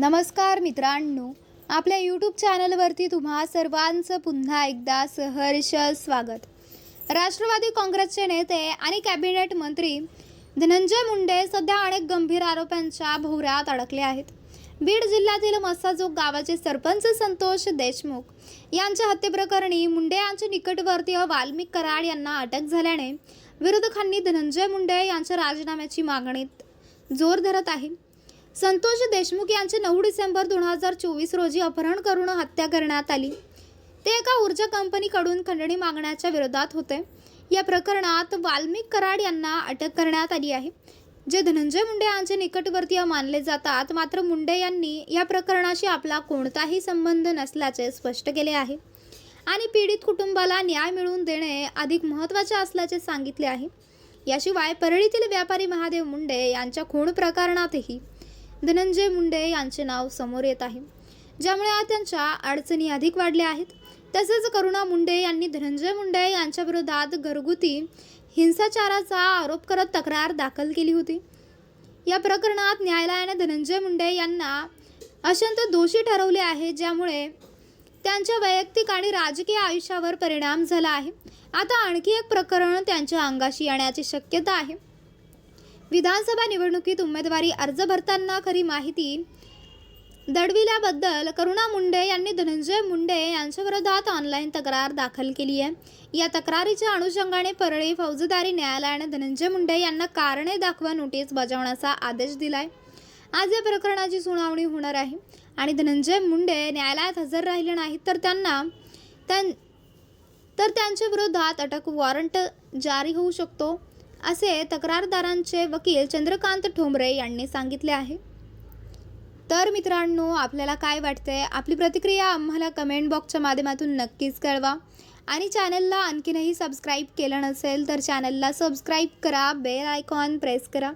नमस्कार मित्रांनो आपल्या यूट्यूब चॅनलवरती तुम्हा सर्वांचं पुन्हा एकदा सहर्ष स्वागत. राष्ट्रवादी काँग्रेसचे नेते आणि कॅबिनेट मंत्री धनंजय मुंडे सध्या अनेक गंभीर आरोपांच्या भोवऱ्यात अडकले आहेत. बीड जिल्ह्यातील मस्साजोग गावाचे सरपंच संतोष देशमुख यांच्या हत्येप्रकरणी मुंडे यांचे निकटवर्तीय वाल्मिक कराड यांना अटक झाल्याने विरोधकांनी धनंजय मुंडे यांच्या राजीनाम्याची मागणीत जोर धरत आहे. संतोष देशमुख यांचे नऊ डिसेंबर दोन हजार चोवीस रोजी अपहरण करून हत्या करण्यात आली. ते एका ऊर्जा कंपनीकडून खंडणी मागण्याच्या विरोधात होते. या प्रकरणात वाल्मिक कराड यांना अटक करण्यात आली आहे. जे धनंजय मुंडे यांचे निकटवर्तीय मानले जातात मात्र मुंडे यांनी या प्रकरणाशी आपला कोणताही संबंध नसल्याचे स्पष्ट केले आहे. आणि पीडित कुटुंबाला न्याय मिळवून देणे अधिक महत्त्वाचे असल्याचे सांगितले आहे. याशिवाय परळीतील व्यापारी महादेव मुंडे यांच्या खून प्रकरणातही धनंजय मुंडे यांचे नाव समोर येत आहे. ज्यामुळे त्यांच्या अडचणी अधिक वाढल्या आहेत. तसेच करुणा मुंडे यांनी धनंजय मुंडे यांच्या विरोधात घरगुती हिंसाचाराचा आरोप करत तक्रार दाखल केली होती. या प्रकरणात न्यायालयाने धनंजय मुंडे यांना अत्यंत दोषी ठरवले आहे ज्यामुळे त्यांच्या वैयक्तिक आणि राजकीय आयुष्यावर परिणाम झाला आहे. आता आणखी एक प्रकरण त्यांच्या अंगाशी येण्याची शक्यता आहे. विधानसभा निवडणुकीत उमेदवारी अर्ज भरताना खरी माहिती दडविल्याबद्दल करुणा मुंडे यांनी धनंजय मुंडे यांच्याविरोधात ऑनलाईन तक्रार दाखल केली आहे. या तक्रारीच्या अनुषंगाने परळी फौजदारी न्यायालयाने धनंजय मुंडे यांना कारणे दाखवा नोटीस बजावण्याचा आदेश दिलाय. आज या प्रकरणाची सुनावणी होणार आहे. आणि धनंजय मुंडे न्यायालयात हजर राहिले नाहीत तर त्यांना त्यां तर त्यांच्या विरोधात अटक वॉरंट जारी होऊ शकतो. असे तक्रारदारांचे वकील चंद्रकांत ठोंबरे यांनी सांगितले आहे. तर मित्रांनो आपल्याला काय वाटते आपली प्रतिक्रिया आम्हाला कमेंट बॉक्सच्या माध्यमातून नक्कीच कळवा. आणि चॅनलला आणखीनही सबस्क्राईब केलं नसेल तर चॅनलला सबस्क्राईब करा बेल आयकॉन प्रेस करा.